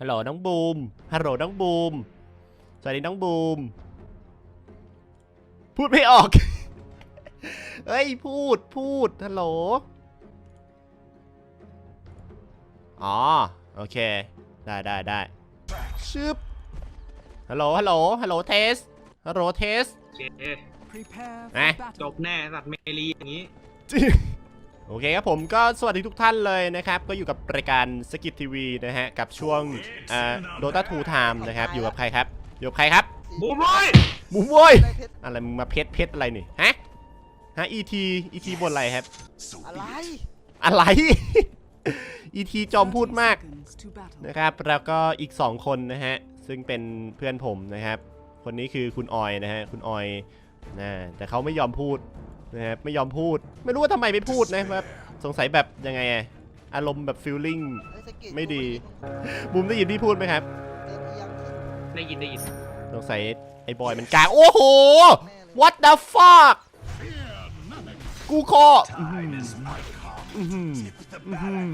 ฮัลโหลน้องบูม ฮัลโหลน้องบูม สวัสดีน้องบูม พูดไม่ออก เฮ้ยพูดพูดฮัลโหล อ๋อโอเค ได้ได้ได้ชึบฮัลโหลฮัลโหลฮัลโหลเทสฮัลโหลเทสโอเค Prepare for Eh. battle. จบแน่สัตว์เมลีอย่างนี้ โอเคครับผมก็สวัสดีทุกท่านเลยนะครับ ก็อยู่กับรายการสกิททีวีนะฮะ กับช่วงโดตาทูไทม์นะครับ อยู่กับใครครับ อยู่กับใครครับบูมบอยบูมโว้ยได้เพชรอะไรมึงมาเพชรเพชรอะไรนี่ฮะฮะอีทีอีทีบนอะไรครับ อะไรอะไรอีทีจอมพูดมาก Seconds to battle. นะครับแล้วก็อีก 2 คนนะฮะ ซึ่งเป็นเพื่อนผมนะครับ คนนี้คือคุณออยนะฮะ คุณออยนะแต่เขาไม่ยอมพูด นะครับไม่ยอมพูด ไม่รู้ว่าทำไมไม่พูดนะแบบสงสัยแบบยังไงอะอารมณ์แบบฟีลลิ่งไอ้สกิลไม่ดี บูมได้ยินพี่พูดไหมครับเดินเอียงได้ยินได้ยินสงสัยไอ้บอยมันกลางโอ้โหแน่เลย what the fuck กูคออื้อหืออื้อหืออื้อหือ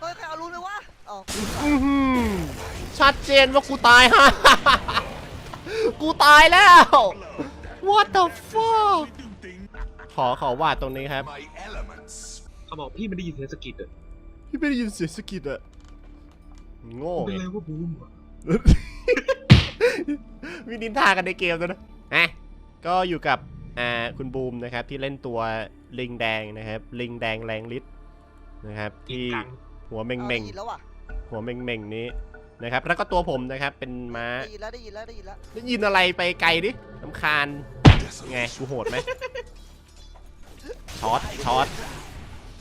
เฮ้ยใครเอารู้เลยวะอ๋ออื้อหือชัดเจนว่ากูตายฮะ กูตายแล้ว what the fuck ขอขอวาดตรงนี้ครับ my elements. เขาบอกพี่ไม่ได้ยินเสียงสะกิดอะพี่ไม่ได้ยินเสียงสะกิดอะโง่เป็นไงไรว่าบูมอะวินินทากันในเกมแล้วนะอะก็อยู่กับอ่าคุณบูมนะครับที่เล่นตัวลิงแดงนะครับ ลิงแดงแรงฤทธิ์นะครับอีกที่ครั้งหัวเม่งเอาเม่งได้ยินแล้วว่ะหัวเม่งเม่งนี้นะครับ แล้วก็ตัวผมนะครับเป็นม้า ได้ยินแล้วได้ยินแล้วได้ยินแล้วได้ยินอะไรไปไกลดิลำคาญไงกูโหดไหม ช็อตช็อต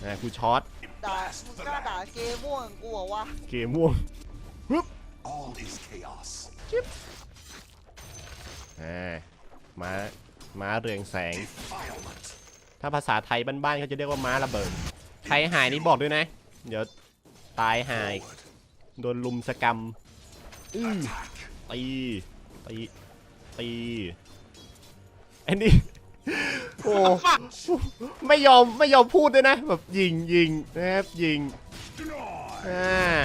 นะกูช็อตด่ามึงกล้าด่าเกมม่วงกูเหรอวะเกมม่วง All is chaos. อ่าม้าม้าเรืองแสง Defilement. ถ้าภาษาไทยบ้านๆเขาจะเรียกว่าม้าระเบิดใครหายนี่บอกด้วยนะ เดี๋ยวตายหาย โดนลุมสกรรมอื้อตีตีตีอันนี้ โอ้ไม่ยอมไม่ยอมพูดด้วยนะ แบบยิงยิงนะครับยิงอ่า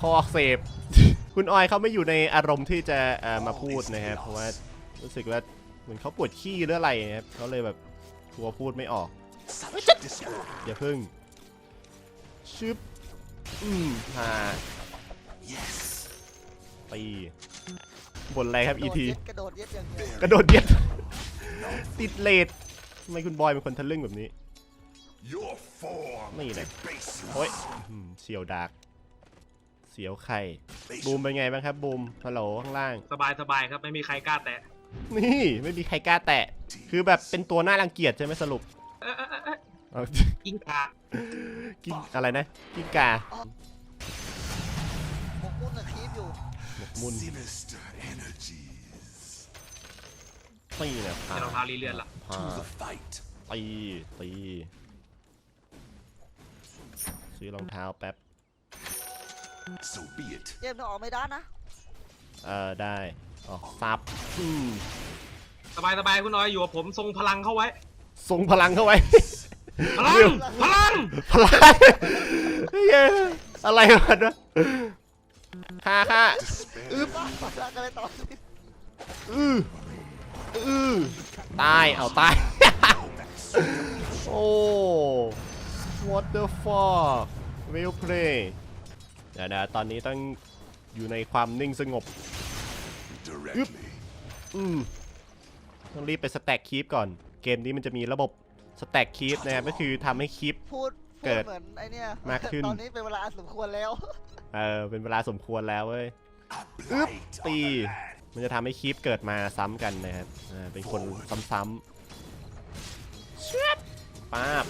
คออักเสบ คุณออยเขาไม่อยู่ในอารมณ์ที่จะเอ่อมาพูดนะครับ เพราะว่ารู้สึกว่าเหมือนเขาปวดขี้หรืออะไรนะครับเขาเลยแบบกลัวพูดไม่ออก Such discord. อย่าพึ่งชึบอืมฮา Yes. ตีบนอะไรครับโดอีดทีเย็ดกระโดดเย็ดอย่างเดียวกระโดดเย็ดติดเลด ทำไมคุณบอยเป็นคนทะลึ่งแบบนี้ Your form. Mày này. Baseless. โอ้ยอืมเสียวดากเสียวไข่ Baseless. บูมเป็นไงบ้างครับบูมฮัลโหลข้างล่าง สบายสบายครับไม่มีใครกล้าแตะ นี่ไม่มีใครกล้าแตะ คือแบบเป็นตัวน่ารังเกียจใช่ไหมสรุปเอ๊ะเอ๊ะเอ๊ะเอ๊ะเอากิ้งกากินอะไรนะกินกาหมกมุ่นอะคีบอยู่หมกมุ่น Sinister energies. ตีเนี่ยพาจะรองเท้าลีเลือนล่ะพา To the fight. ตีตีซื้อรองเท้าแป๊บ So be it. เกมต้องออกไม่ได้นะเออได้อ๋อซับอืมสบายสบายคุณน้อยอยู่กับผมทรงพลังเข้าไว้ส่งพลังเข้าไว้ พลัง พลัง พลังเฮ้ยอะไรกันวะค่าค่า Despair. บ้าปัดละกันเลยต่อสิอือ อือตาย เอาตาย โอ้ what the fuck well play เดี๋ยวนะตอนนี้ต้องอยู่ในความนิ่งสงบ Directly. อืมต้องรีบไปสแต็กคีปก่อน เกมนี้มันจะมีระบบสแต็กคีปนะครับก็คือทำให้คีป พูดเกิพูดดเหมือนไอเนี้ยมากขึ้น ตอนนี้เป็นเวลาอันสมควรแล้ว เออเป็นเวลาสมควรแล้วเว้ย A blight on ตี the land. มันจะทำให้คีปเกิดมาซ้ำกันนะครับอ่าเป็นคนซ้ำๆเชือบป้าบ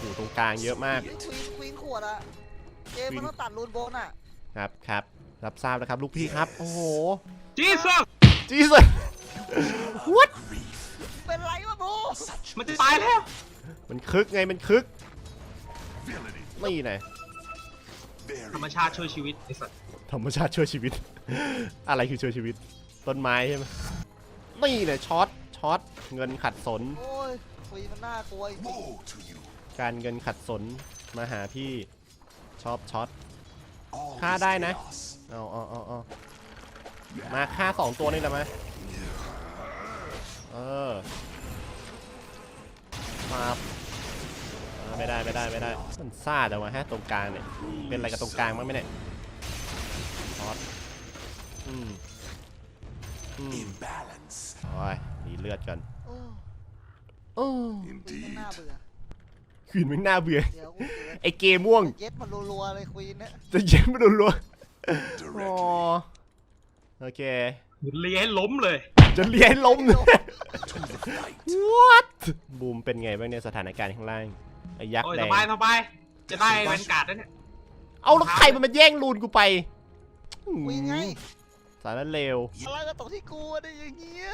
อยู่ตรงกลางเยอะมากควีนควีนขวดอะเกมมันต้องตัดรูนโบนอะครับครับรับทราบแล้วครับ ลูกพี่ครับ โอ้โหจีซัสจีสัส what Grief. เป็นไรวะบู Such มันจะตายแล้ว มันคึกไงมันคึก villainy. นี่ไง Very ธรรมชาติช่วยชีวิตไอ้สัตว์ธรรมชาติช่วยชีวิต อะไรคือช่วยชีวิต ต้นไม้ใช่ไหมนี่เลยช็อตช็อตเงินขัดสน โอ้ยควีนมันน่ากลัวจริง woe to you. การเงินขัดสนมาหาพี่ชอบช็อต All Khá is đây nè. chaos. เอาเอาเอาเอามาฆ่าสองตัวนี่แหละไหมเออมาเออไม่ได้ไม่ได้ไม่ได้มันซ่าแต่ว่าฮะตรงกลางเนี่ยเป็นอะไรกับตรงกลางบ้างไหมเนี่ยออสอืม อืม Imbalance. โอ้ยดีเลือดกันโอ้โอ้คุยมัน Indeed. น่าเบื่อคืนไม่น่าเบื่อ เดี๋ยวกูเกิดไอเกมม่วง เย็ดมันรัวๆเลยคุยเนี่ยจะเย็นไม่โดนรัวอ๋อ Directly. โอเคเลียให้ล้มเลย จะเลี้ยงล้มเลย To the fight. what บูมเป็นไงบ้างเนี่ยสถานการณ์ข้างล่างไอ้ยักษ์โอ้ยแดสงบายสบายจะได้แวนการ์ดแล้วเนี่ยเอาแล้วใครมันมาแย่งลูนกูไปคุยไง สารเลวอะไรก็ตกที่กูอะได้อย่างเงี้ย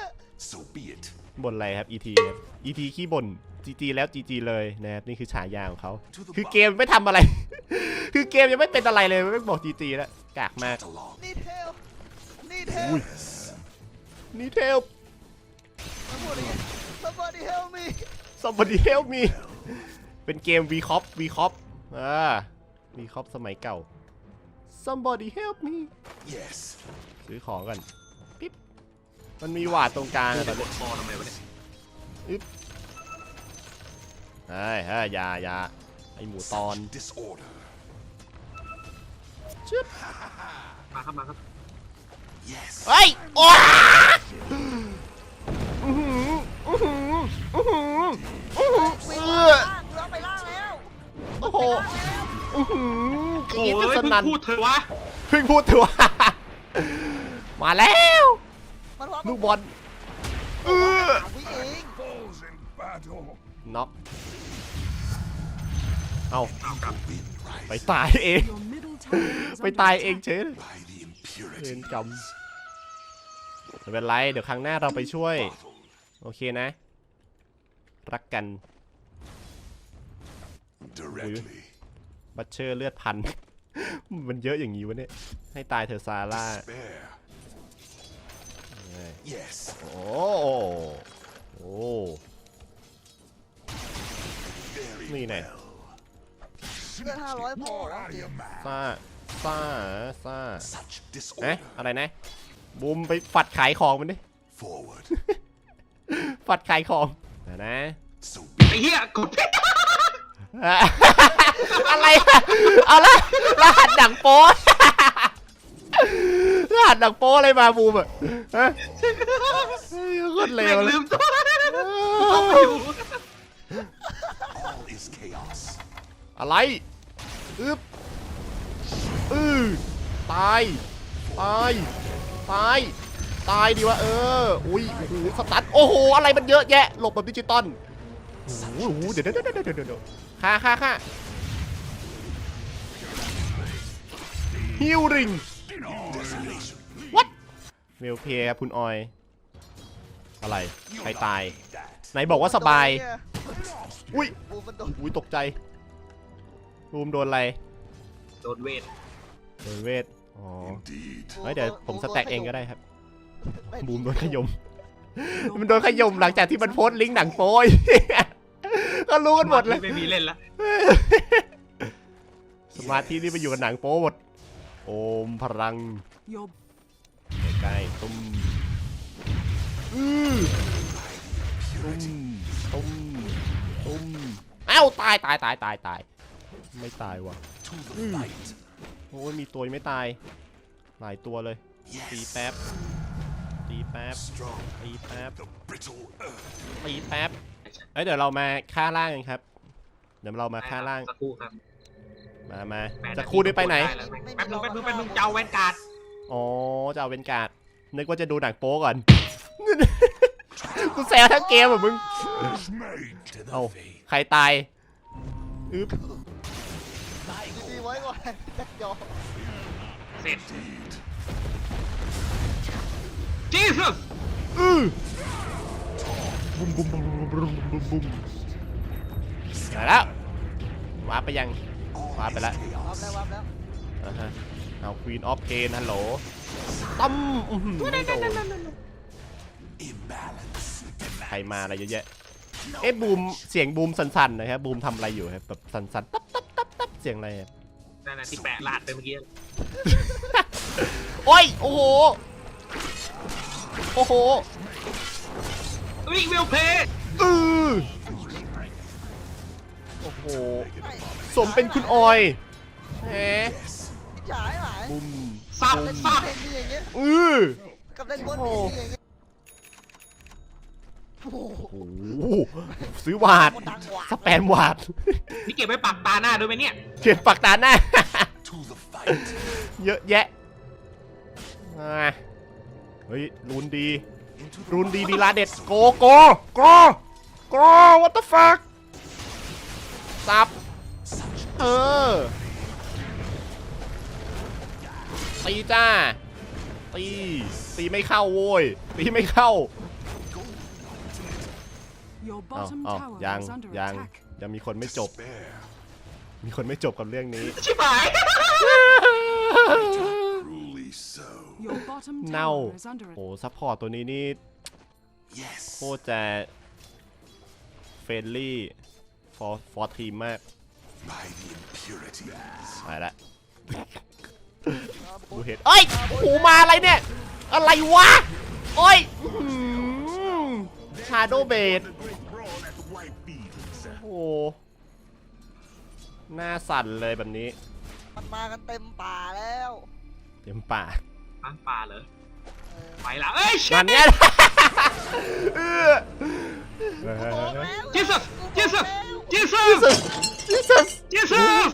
So be it. บ่นอะไรครับ ET ครับ ET ขี้บ่น GG แล้ว GG เลยนะครับนี่คือฉายาของเขา คือเกมไม่ทำอะไร คือเกมยังไม่เป็นอะไรเลยไม่บอก GG แล้วกากมาก Get along. นี่เทลนี่เทลนี่เทลมาพูดอย่างเงี้ย somebody help me somebody help me เป็นเกม v c o p v c o p อ่า v c o p สมัยเก่า somebody help me Yes. ซื้อของกันปิ๊บมันมีหวาดตรงกลางอะตอนนี้คอทำไมวะเนี่ยเฮ้ยเฮ้ยอยาอยาไอหมูตอน Disorder. ชึบมาครับมาครับ Yes. เฮ้ยโอ้อื้อหืออื้อหืออื้อหืออื้อหือวิ่งเอล่าองเรือไปล่างแล้วโอ้โหอื้อหือกโอ้รียดกันสเพิ่งนั่นพูดเถอะวะ เพิ่งพูดถือว่า มาแล้ว มันว่าลูกบอลเออวิเอง Falls in battle. น็อกเอา Wind ไป rises ตายเอง Your middle tower is ไป under ตาย attack. เองเฉยเลย by the เวร impurities. กรรมไม่เป็นไร เดี๋ยวครั้งหน้าเราไปช่วย Bottled โอเคนะ รักกัน directly. บัตเชอร์เลือดพัน มันเยอะอย่างนี้วะเนี่ย ให้ตายเถอะซาร่า Spare. เอ้ย Yes. โอ้โอ้ Very นี่แน่ well. เลือดห้าร้อยพอ More แล้ว out of your man. ซ่าซ่าซ่า Such เอ๊ะ disorder. อะไรนะ บูมไปฝัดขายของมันดิ Forward. ฝัดขายของเดี๋ยวนะ So be ไอ้เหี้ยกด อะไรอะเอาละรหัสหนังโป๊รหัสหนังโป๊อะไรมาบูมอะฮะเฮ้ยโคตรเลแม่วงเลลืยมตัวเอาไปอยู่ all is chaos. อะไรอึ๊บอือตาย ตาย ตาย ตายดีวะเออ อุ้ยโอ้โหสตันโอ้โห อะไรมันเยอะแยะ หลบแบบดิจิตอลโอ้โหเดี๋ยวเดี๋ยวเดี๋ยวเดี๋ยวเดี๋ยวฆ่าฆ่าฆ่า ฮิวริง Desolation. วัดเวลเพย์ครับคุณออย อะไร ใครตาย That. ไหนบอกว่าสบายเนี่ยอุ้ย บูมมันโดนอุ้ยตกใจบูมโดนอะไร โดนเวท โดนเวท อ๋อ Indeed. เฮ้ยเดี๋ยวผมสแต็กเองก็ได้ครับ ไม่บูมโดนขยม มันโดนขยมหลังจากที่มันโพสต์ลิงก์หนังโป้ย ก็รู้กันหมดเลย ไม่มีเล่นละ สมาธินี่ไปอยู่กับหนังโป้หมด โอมพลัง Your ใกล้ๆตุ้มอือตุ้มตุ้มตุ้มเอ้าตายตายตายตายตายไม่ตายว่ะ To the fight. โอ้ยมีตัวยังไม่ตาย หลายตัวเลยตี Yes. แป๊บตีแป๊บ Strong. ตีแป๊บ The brittle earth. ตีแป๊บเอ้ยเดี๋ยวเรามาฆ่าล่างกันครับ เดี๋ยวเรามาฆ่าล่างสักครู่ครับ มามาแปดจะคู่ได้ไปไหนแล้วแป๊บนึงแป๊บนึงแป๊บนึงจะเอาแวนการ์ดอ๋อจะเอาเป็นการ์ดนึกว่าจะดูหนังโป๊ก่อน กูแซวทั้งเกมอะมึง Is made to the เอ้า faith. ใครตายอึ๊บดีๆไว้ก่อนแจ็คยอเสร็จ Indeed. Jesus อือบุ้มบุ้มบุ้มบุ้มบุ้มบุ้มบุ้มมาแล้ววาร์ปไปยัง All Wow, is but that- วับ chaos. แล้ววับแล้วอ่าฮะเอา Queen of Pain ฮัลโหลตั้มอื้อหือไม่โดน Imbalance. ใครมาอะไรเยอะแยะเอ๊ะบูมเสียงบูมสั่นๆนะครับบูมทำอะไรอยู่ครับแบบสั่นๆตับตับตับตับเสียงอะไรอะนั่นน่ะที่แปะลาดไปเมื่อกี้โอ้ยโอ้โหโอ้โหเฮ้ยเวลเพย์อือโอ้โห สมเป็นคุณออยแหมฉายหลายบุ้มสับเล่นสับเพลงดีอย่างเงี้ยอือกับเล่นบนเพลงดีอย่างเงี้ยโอ้โหโอ้โหซื้อวาดคนดังหวานสแปนวาดนี่เก็บไว้ปักตาหน้าด้วยไหมเนี่ย เขียนปากตาหน้า To the fight. เยอะแยะอ่าเฮ้ยรูนดี Into รู the นดีมีลาเด็ดโกโกโกโก what the fuck สับ เออตีจ้าตีตีไม่เข้าโว้ยตีไม่เข้า Your อ้าว bottom อ้าว tower ยัง is under ยัง attack. ยังมีคนไม่จบ despair. มีคนไม่จบกับเรื่องนี้ชิบหาย Truly so. Your bottom เน่า tower is under โอ้ attack. ซัพพอร์ตตัวนี้นี่ Yes. โคตรจะเฟรนลี่ฟอร์ฟอร์ทีมมาก By the impurities. ไปละดูเห็นเอ้ยโอ้โหมาอะไรเนี่ย อะไรวะโอ้ยชาโดเบด The great brawl at the White Beatles. โอ้โหหน้าสั่นเลยแบบนี้ มันมากันเต็มป่าแล้ว เต็มปากอ้างปลาเหรอเออไปละเอ้ยงานเนี้ยเออบอกแล้วเจสัสเจสัสเจสัส Jesus เจสัส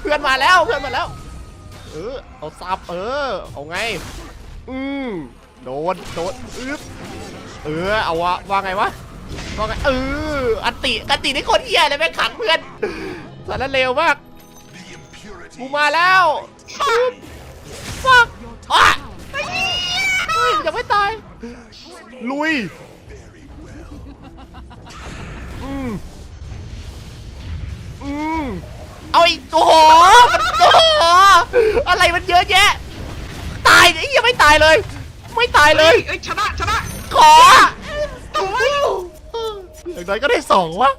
เพื่อนมาแล้วเพื่อนมาแล้ว เออเอาซับเออ เอาไง อืมโดนโดนอึ๊บเออเอาวะว่าไงวะว่าไงเอออันติอันตินี่คนเหี้ยเลยแม่งขังเพื่อนสารเลวมาก The impurities. กูมาแล้วฟัก Your อะ top tower เฮ้ยยังไม่ตายลุยอืม เอาอีกโอ้โหมันโอ้โหอะไรมันเยอะแยะ ตายไอ้ยังไม่ตายเลย ไม่ตายเลย เอ้ยชนะชนะขออย่างน้อยก็ได้สองวะ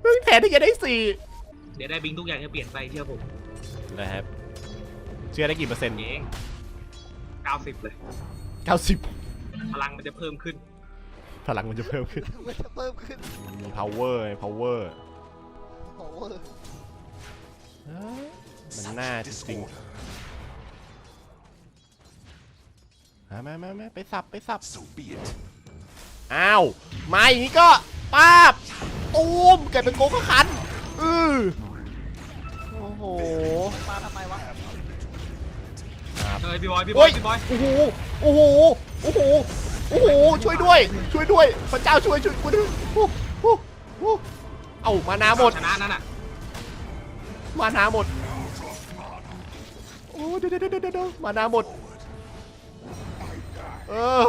เพิ่งแทนที่จะได้สี่เดี๋ยวได้บิงทุกอย่างจะเปลี่ยนไปเชื่อผมนะครับ เชื่อได้กี่เปอร์เซ็นต์เอง90เลยเก้าสิบพลังมันจะเพิ่มขึ้น พลังมันจะเพิ่มขึ้น มันจะเพิ่มขึ้นมี power ไง power โอ้โห มันน่าจริง Disorder. ๆมามามามาไปสับไปสับ So be it. อ้าว มาอย่างนี้ก็ป้าบตูมเกิดเป็นโกก็คันอือโอ้โหมาทำไมวะเอ้ยพี่บอยพี่บโอ้อยยพี่บอยโอ้โหโอ้โหโอ้โหโอ้โหช่วยด้วย ช่วยด้วยพระเจ้าช่วยช่วยกูด้วยโอ้โหโอ้โหเอามานาหมดชนะนั่นน่ะ มานาหมด โอ้เดี๋ยวเดี๋ยวเดี๋ยวเดี๋ยวมานาหมด เออ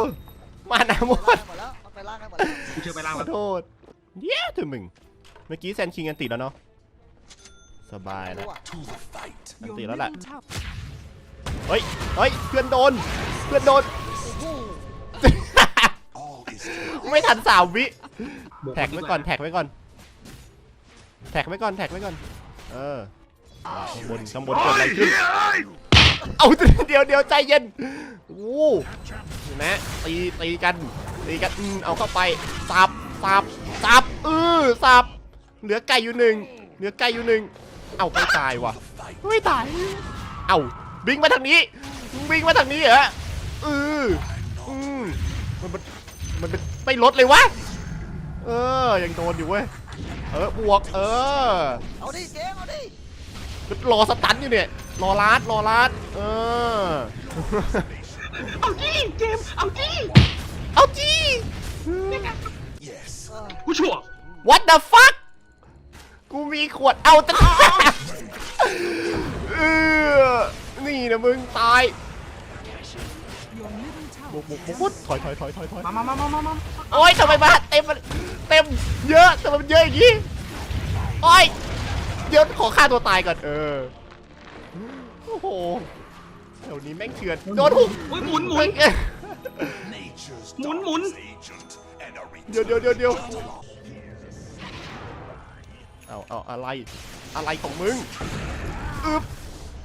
มานาหมไปดล่างหมดแล้วมันไปล่างกันหมดแล้วกูเชื่อไปล่างขแล้อวโทษเย้เถอะมึง เมื่อกี้แซนคิงกันติดแล้วเนาะ สบายแล้ว รู้อะ To the fight. อัน Your ติแล้วแหละ middle tower เฮ้ย เฮ้ย เพื่อนโดน เพื่อนโดน All is well. ไม่ทันสามวิบวแท็กไว้ก่อน แท็กไว้ก่อน แท็กไว้ก่อน แท็กไว้ก่อน เออข้างบนข้างบนเกิดอะไรขึ้นเอาเดี๋ยวเดี๋ยวใจเย็นโอ้เห็นไหมตีตีกันตีกันอืมเอาเข้าไปสับสับสับเออสับเหลือไก่อยู่หนึ่งเหลือไก่อยู่หนึ่งเอาไม่ตายว่ะ Fight. ไม่ตายเอาบิงมาทางนี้บิงมาทางนี้เหรอเอออืมมันมันมันเป็นไม่ลดเลยวะเออยังโดนอยู่เว้ย เออบวกเออเอาดิเกมเอาดิรอสตันอยู่เนี่ยรอลาดรอลาดเออเอาจี้เจมส์เอาจี้เอาจี Yes. เออกูชั่ว What the fuck กูมีขวดเอาแต่เออนี่นะมึงตาย Your middle บุก tower บุกบุกบุกถอยถอยถอยถอยถอยมามามามามามาโอ้ยทำไมมาเต็มมันเต็มเยอะทำไมมันเยอะอย่างงี้โอ้ยเดี๋ยวขอฆ่าตัวตายก่อนเออโอ้โหแถวนี้แม่งเถื่อนโดนหุกอุ้ยหมุนหมุน Nature's Mun, mun. darkest agent and a เดี๋ยว return เดี๋ยวเดี๋ยวเดี๋ยวเอาเอาอะไรอะไรของมึงอึบ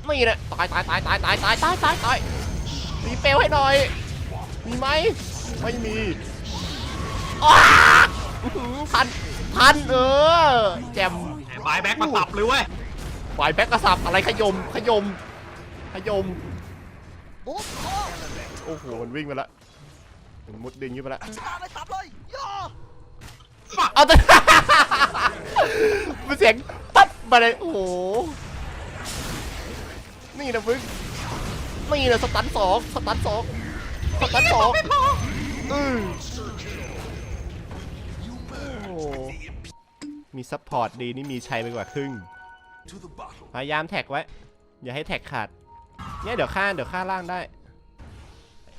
นี่แหละตายตายตายตายตายตายตายตายตายรีเปลให้หน่อย มีไหมไม่มีอ้าอื้อหือทันทันเออแจมแหมบายแบ็กมาสับเลยเว้ยฝ่ายแบ็กกระสับอะไรขยมขยมขยมบุ๊บโอ้โอ้โหมันวิ่งไปละมันมุดดึงขึ้นไปละตามไปสับเลยย่อฝักเอาแต่มันเสียงปั๊บมาเลยโอ้โหนี่นะมึงนี่นะสตันสองสตันสอง สตันสองอือโอ้มีซัพพอร์ตดีนี่มีชัยไปกว่าครึ่ง พยายามแท็กไว้ อย่าให้แท็กขาด เนี่ยเดี๋ยวฆ่าเดี๋ยวฆ่าล่างได้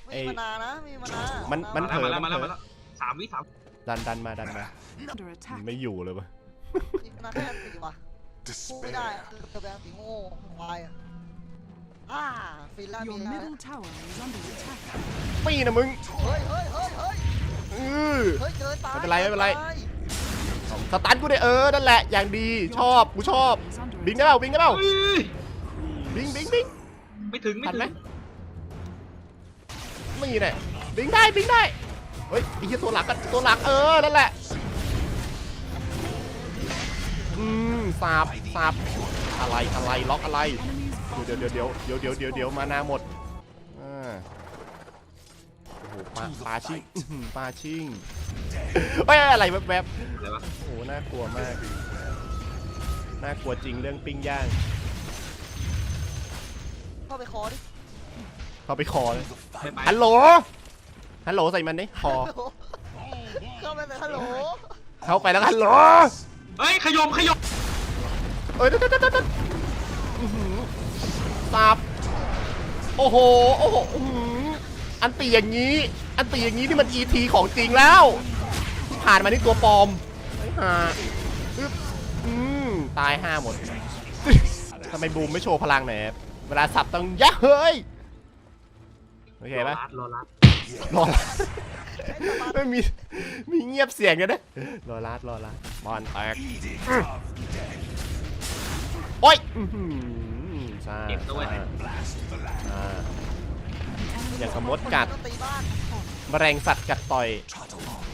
มีมานานะ มีมานามัมันเผลอมาแล้วมาแล้วมันเผลอมาแล้วสามวิสามดันดันมาดันมา Under attack. ไม่อยู่เลยปะมีมานาแค่ตีว่ะพูดไม่ได้ Despair. อะเธอแบงค์ตีโง่ควายอะ อ่าฟินแลนด์ Your มีนะ middle tower is under attack. ปีนะมึงเฮ้ยเฮ้ยเฮ้ยเฮ้ยอือเฮ้ยเกินตายไม่เป็นไรไม่เป็นไร กิตายสตันกูได้เออ นั่นแหละ อย่างดี ชอบ กูชอบ Is under บิงได้เปล่าบิงได้เปล่าเฮ้ยบิงบิงบิง ไม่ถึงไม่ทันถึไหมงไม่มีเนี่ยบิงได้บิงได้ เฮ้ยไอ้เหี้ยตัวหลักกันตัวหลักเออ นั่นแหละ อืมสาบสาบอะไรอะไรล็อกอะไร Enemies เดี๋ยวเดี๋ยวเดี๋ยวเดี๋ยวเดี๋ยวเดี๋ยวเดี๋ยวมานาหมดอ่าโอ้โหปลาปลาชิงอื้อหือปลาชิงเฮ้ยอะไรแวบอะไรวะ ๆโอ้โหน่ากลัวมากน่ากลัวจริงเรื่องปิ้งย่างเข้าไปคอดิเข้าไปคอเลยไม่ไปฮัลโหลฮัลโหลใส่มันดิคอเข้าไปเลยฮัลโหลเข้าไปแล้วฮัลโหลเฮ้ยขยมขยมเอ้ยเดี๋ยวเดี๋ยวเดี๋ยวเดี๋ยว สับโอ้โหโอ้โหอื้อหืออันตีอย่างนี้ อันตีอย่างนี้นี่มัน ET ของจริงแล้ว ผ่านมานี่ตัวปลอมไอ้ห่าอึ๊บอืมตายห้าหมด ทำไมบูมไม่โชว์พลังหน่อยครับเวลาสับต้องยะเฮ้ยโอเคปะรอรัดรอรัดรอรัดไม่มีมีเงียบเสียงกันนะรอรัดรอรัดบอลแตก Edict of โอ๊ยอื้อหือ ซ่าเก็บด้วยซ่า blast the land. อ่าอย่างกับมดกัดต้องตีบ้านแมลงสัตว์กัดต่อย Trot along.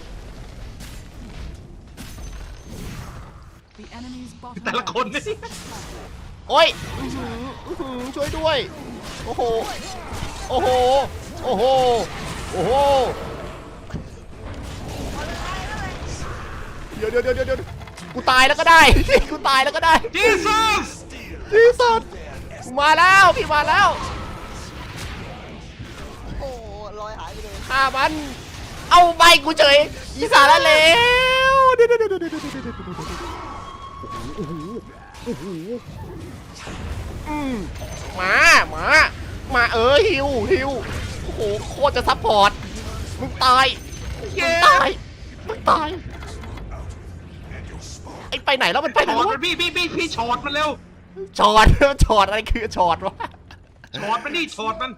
The enemy's bottom แต่ละ tower คนนี่ is โอ๊ยอื้อหืออื้อหือช่วยด้วย โอ้โห โอ้โห โอ้โห โอ้โห เดี๋ยวเดี๋ยวเดี๋ยวเดี๋ยวกูตายแล้วก็ได้ กูตายแล้วก็ได้จีซัสที่สุดกู มาแล้วพี่มาแล้วโอ้ลอยหายไปเลยฆ่ามัน เอาใบกูเฉยอีสานแล้วเดี๋ยวเดี๋ยวเดี๋ยวเดี๋ยวเดี๋ยวมามามาเออฮิวฮิวโอ้โหโคตรจะซัพพอร์ตมึงตายมึงตายมึงตายไอไปไหนแล้วมันไปไหนวะมันพี่พี่พี่พี่ช็อตมันเร็ว ช็อตช็อตอะไรคือช็อตวะช็อตมันนี่ช็อตมัน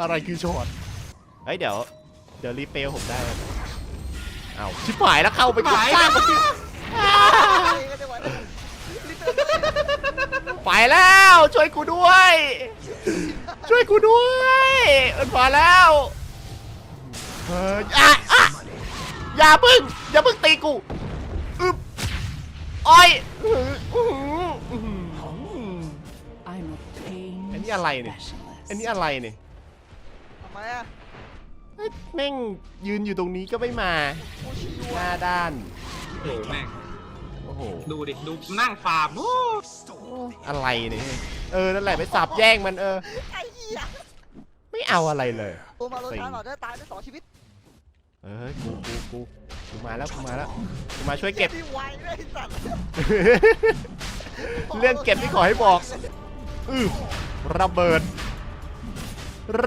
อะไรคือช็อตเฮ้ยเดี๋ยวเดี๋ยวรีเปลผมได้นะเอาชิบหายแล้วเข้าไปกดสร้างมันดิตีกันได้ไหวเลยรีบไปเลยไปแล้ว ช่วยกูด้วย ช่วยกูด้วยมันมาแล้วเฮ้ยอะอะอย่าพึ่งอย่าพึ่งตีกูอึบอ้อยอื้อหืออื้อ นนี้อะไรเนี่ย specialist. อันนี้อะไรเนี่ยทำไมอะเฮ้ยแม่งยืนอยู่ตรงนี้ก็ไม่มากูชิวหน้าอะด้าน โอ้โหแม่งโอ้โห ดูดิ ดูนั่งฟาร์มโอ้อะไรเนี่ย เออ นั่นแหละไปสับแย่งมันเออ ไอ้เหี้ยไม่เอาอะไรเลย ตัวมาโรชานหน่อยได้ตายได้สองชีวิตเอ้ยกูกูกูกูมาแล้วกูมาแล้วกูมาช่วยเก็บ ที่ไวเลยไอ้สัตว์เรื่องเก็บที่ขอให้บอก อื้อ ระเบิด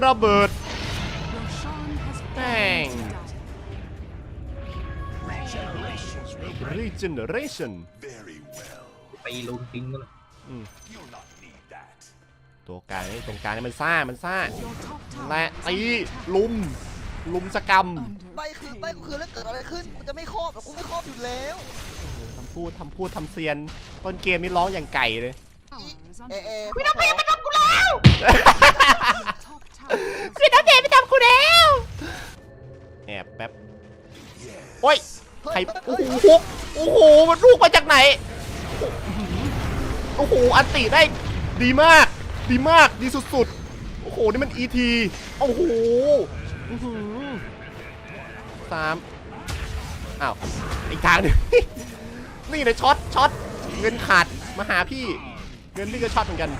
ระเบิด Roshan has Dang. been down. regeneration Very well. ตีลุงทิ้งกันเลย You'll not need that. ตัวกลางนี่ตรงกลางนี่มันซ่ามันซ่า Your top tower และ is ตี under attack. ลุม ลุมสกรรมใบคือใบกูคือแล้วเกิดอะไรขึ้นมันจะไม่ครอบหรอกกูไม่ครอบอยู่แล้วทำพูดทำพูดทำเซียนต้นเกมนี่ร้องอย่างไก่เลย Tower is under เอเอ attack. ไม่ต้องไปไม่ต้อง Your top tower is คือน้ำเดไปทำกูแล้วแอบแป๊บโอ้ยใครโอ้โหฮุกโอ้โหมันลูกมาจากไหนโอ้โหอันติได้ดีมาก ดีมากดีสุดๆโอ้โหนี่มัน ET โอ้โหอื้อหือสามอ้าวอีกทางหนึงนี่เลยช็อตช็อตเงินขาดมาหาพี่ เงินพี่ก็ช็อตเหมือนกัน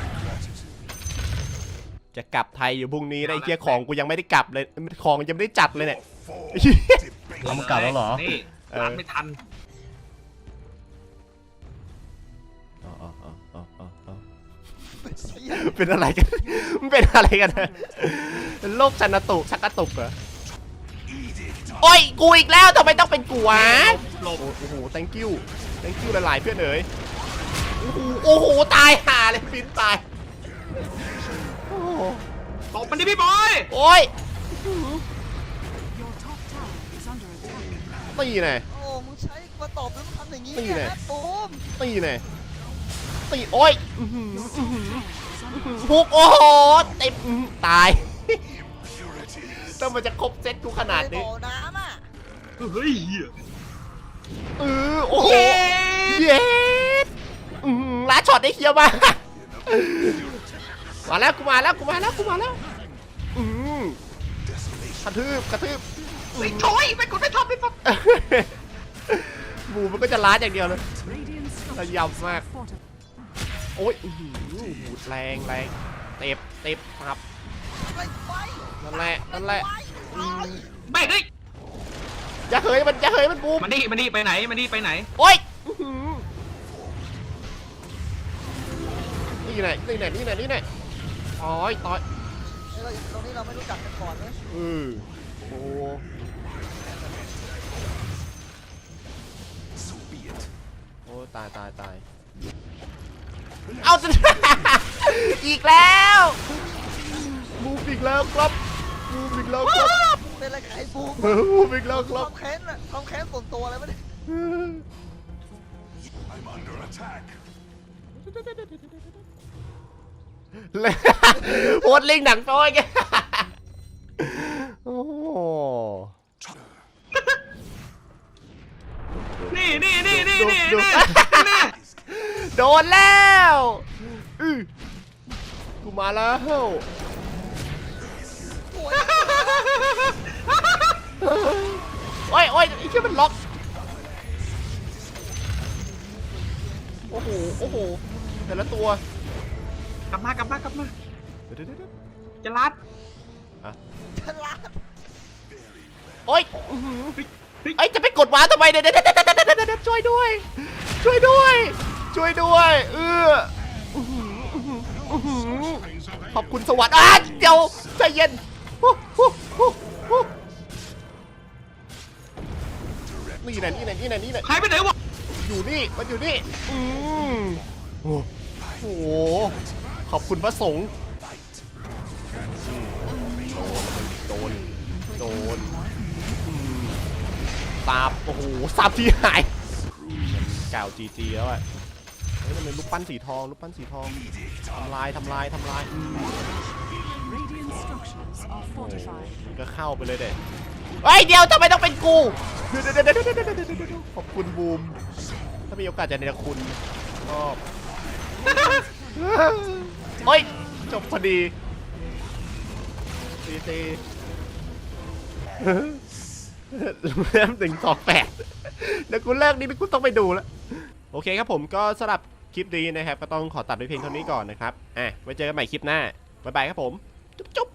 จะกลับไทยอยู่พรุ่งนี้ได้เกียของกูยังไม่ได้กลับเลย ของยังไม่ได้จัดเลยเนี่ย เอามากลับแล้วเหรอ นี่เออร้านไม่ทันอ๋ออ๋ออ๋ออ๋ออ๋ออ๋อเหี้ยเป็นอะไรกัน มันเป็นอะไรกันนะเป็นโรคชันตุชักกระตุกเหรอ โอ้ย กูอีกแล้วทำไมต้องเป็นกูวะหลบโอ้โอ้โห thank you thank you หลายๆเพื่อนเอ๋ย โอ้โหโอ้โห ตายห่าเลยฟินตาย โอ้โหตบมันดิพี่บอยโอ้ย Your top tower is under attack. ตีแน่โอ้มึงใช้มาตอบแล้วมึงทำอย่างนี้นี่เนี่ยแหละ นะตูมตีแน่ตีโอ้ยอื้อหือ Your top tower is under ฮุกโอ้โหเต็มอื้อตายต้องมันจะครบเซตกูขนาดในนี้ บ่อน้ำอะ เฮ้ยเหี้ย เออโอ้โห เย็ ดอืมลาช็อตได้เคียวมาก มาแล้วกูมาแล้วกูมาแล้วกูมาแล้วอืมกระทืบกระทืบไอ้โถยไม่กดไม่ทำไม่ทหมูมันก็จะล้าอย่างเดียวเลย Radiant ระ structures ยำมาก are fortified. โอ้ยอื้อหือหูดแรงแรงเต็บเต็บครับไปไปนั่นแหละนั่นแหละไปอืมำไม่เฮ้ยอย่าเหยมันอย่าเหยมันบูมมานี่มานี่ไปไหนมานี่ไปไหน โอ้ย นี่ไหนนี่ไหนนี่ไหนนี่ไหนโอ้ยต่อยเอ้ยเราตรงนี้เราไม่รู้จักกันก่อนนะเออโอ้ So be it. โอ้ตายตายตายเอาสิอีกแล้วบูมอีกแล้วครับบูมอีกแล้วครับเป็นอะไรกับไอ้บูมบูมอีกแล้วคครัวาบมแค้นอะความแค้นส่วนตัวอะไรไม่ได้ I'm under attack. เลยโคตรลิงหนังโต้ยแกโอ้โหนี่นี่นี่นี่นี่ดูนี่นี่โดนแล้วอือกูมาแล้วโอ้ยโอ้ยโอ้ยไอ้เชี่ยมันล็อกโอ้โหโอ้โหแต่ละตัว กลับมากลับมากลับมาเดี๋ยวเดี๋ยวเดี๋ยวจะรัดฉลาดโอ้ยอื้อหือเอ้ยจะไปกดวางทำไมเดี๋ยวเดี๋ยวเดี๋ยวเดี๋ยวเดี๋ยวเดี๋ยวช่วยด้วย ช่วยด้วย ช่วยด้วย เอออื้อหืออื้อหืออื้อหือขอบคุณสวัสดิ์อะเดี๋ยวใจเย็นฮู้ฮู้ฮู้ฮู้นี่ไหนนี่ไหนนี่ไหนนี่ไหนใครไปไหนวะอยู่นี่มันอยู่นี่อืมโอ้โห ขอบคุณพระสงฆ์โดน โดนอืมสาบ โอ้โห สาบที่หายเก่าจีจีแล้วอะเฮ้ยมันเป็นลูกปั้นสีทอง ลูกปั้นสีทอง ทำลาย ทำลาย ทำลายอืม Radiant structures are fortified. มันก็เข้าไปเลยเด็เฮ้ย เดี๋ยวทำไมต้องเป็นกูเดี๋ยวเดี๋ยวเดี๋ยวเดี๋ยวเดี๋ยวเดี๋ยวเดี๋ยวขอบคุณบูม ถ้ามีโอกาสจะเนรคุณชอบ โอ้ย จบพอดีตีตีเริ่มถึงสองแปดเดี๋ยวกูเลิกนี้กูต้องไปดูแล้ว โอเคครับผมก็สำหรับคลิปนี้นะครับ ก็ต้องขอตัดด้วยเพียงเท่านี้ก่อนนะครับ อะ ไว้เจอกันใหม่คลิปหน้า บ๊ายบายครับผม จุ๊บจุ๊บ